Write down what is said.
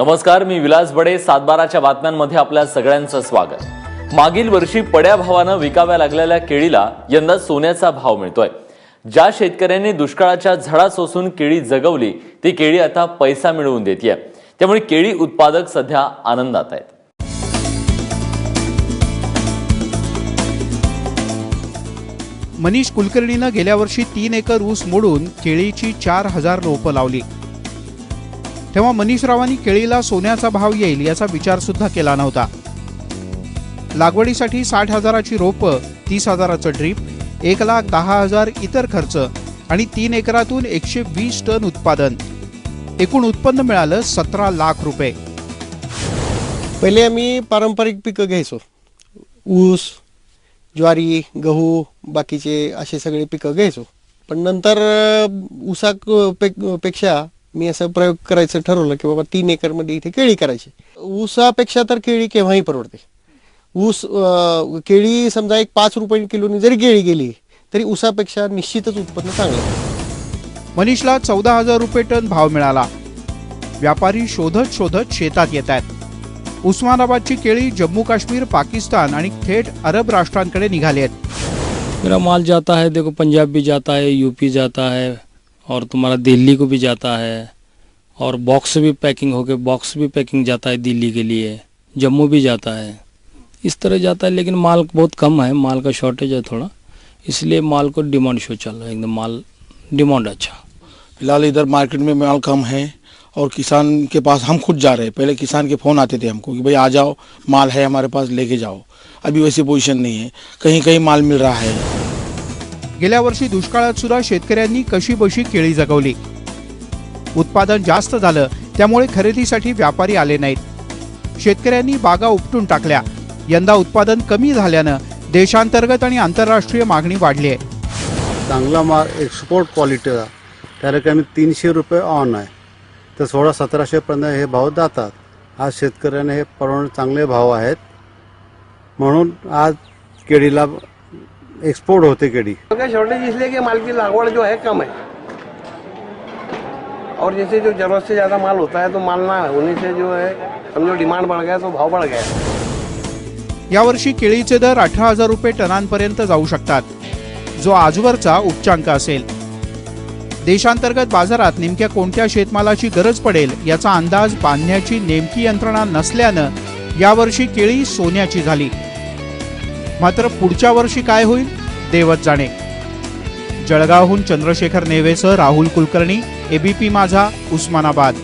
नमस्कार मी विलास बडे. सातबाराच्या बातम्यांमध्ये आपल्या सगळ्यांचं स्वागत. मागील वर्षी पड्या भावानं विकाव्या लागलेल्या केळीला यंदा सोन्याचा भाव मिळतोय. ज्या शेतकऱ्यांनी दुष्काळाच्या झडा सोसून केळी जगवली ती केळी आता पैसा मिळवून देते त्यामुळे केळी उत्पादक सध्या आनंदात आहेत. मनीष कुलकर्णीनं गेल्या वर्षी तीन एकर ऊस मोडून केळीची चार हजार रोपं लावली. तेव्हा मनीषरावांनी केळीला सोन्याचा भाव येईल याचा विचार सुद्धा केला नव्हता. लागवडीसाठी साठ हजाराची रोपं तीस हजाराचं ड्रीप एक लाख दहा हजार इतर खर्च आणि तीन एकरातून एकशे वीस टन उत्पादन. एकूण उत्पन्न मिळालं सतरा लाख रुपये. पहिले आम्ही पारंपरिक पिकं घ्यायचो. ऊस ज्वारी गहू बाकीचे असे सगळे पिकं घ्यायचो. पण नंतर ऊसा पेक्षा मी असं प्रयोग करायचं ठरवलं की बाबा तीन एकरमध्ये इथे केळी करायची. ऊसापेक्षा तर केळी केव्हाही परवडते. ऊस केळी समजा एक पाच रुपये किलोनी जरी केळी गेली तरी ऊसापेक्षा निश्चितच उत्पन्न चांगलं. मनीषला चौदा हजार रुपये टन भाव मिळाला. व्यापारी शोधत शोधत शेतात येत आहेत. उस्मानाबादची केळी जम्मू काश्मीर पाकिस्तान आणि थेट अरब राष्ट्रांकडे निघाली आहेत. मेरा माल जाता है देखो पंजाब भी जाता है यूपी जाता है और तुम्हारा दिल्ली को भी जाता है और बॉक्स भी पैकिंग होके बॉक्स भी पैकिंग जाता है दिल्ली के लिए, जम्मू भी जाता है। इस तरह जाता है, लेकिन माल बहुत कम है, माल का शॉर्टेज है थोड़ा, इसलिए माल को डिमांड शो चल रहा है, एकदम माल डिमांड अच्छा। फ़िलहाल इधर मार्केट में माल कम है और किसान के पास हम खुद जा रहे हैं। पहले किसान के फ़ोन आते थे हमको कि, भाई आ जाओ, माल है हमारे पास, लेके जाओ। अभी वैसी पोजीशन नहीं है। कहीं कहीं माल मिल रहा है। गेल्या वर्षी दुष्काळात सुद्धा शेतकऱ्यांनी कशी बशी केळी जगवली. उत्पादन जास्त झालं त्यामुळे खरेदीसाठी व्यापारी आले नाहीत. शेतकऱ्यांनी बागा उपटून टाकल्या. यंदा उत्पादन कमी झाल्यानं देशांतर्गत आणि आंतरराष्ट्रीय मागणी वाढली आहे चांगला माल एक्सपोर्ट क्वालिटीचा त्याला कमी तीनशे रुपये ऑन आहे. तर सोळा सतराशेपर्यंत हे भाव जातात. आज शेतकऱ्याने हे परवडणे चांगले भाव आहेत. म्हणून आज केळीला एक्सपोर्ट होते केळी का शॉर्टेज इसलिए कि माल की लागवड़ जो है कम है और जैसे जो जरूरत से ज़्यादा माल होता है तो माल ना होने से जो है समझो डिमांड बढ़ गया तो भाव बढ़ गया यावर्षी केळीचे दर अठरा हजार रुपये टनांपर्यंत जाऊ शकतात. जो आजवरचा उच्चांक असेल. देशांतर्गत बाजारात नेमक्या कोणत्या शेतमालाची गरज पडेल याचा अंदाज बांधण्याची नेमकी यंत्रणा नसल्यानं यावर्षी केळी सोन्याची झाली. मात्र पुढच्या वर्षी काय होईल? देवच जाणे. जळगावहून चंद्रशेखर नेवेसह राहुल कुलकर्णी एबीपी माझा उस्मानाबाद.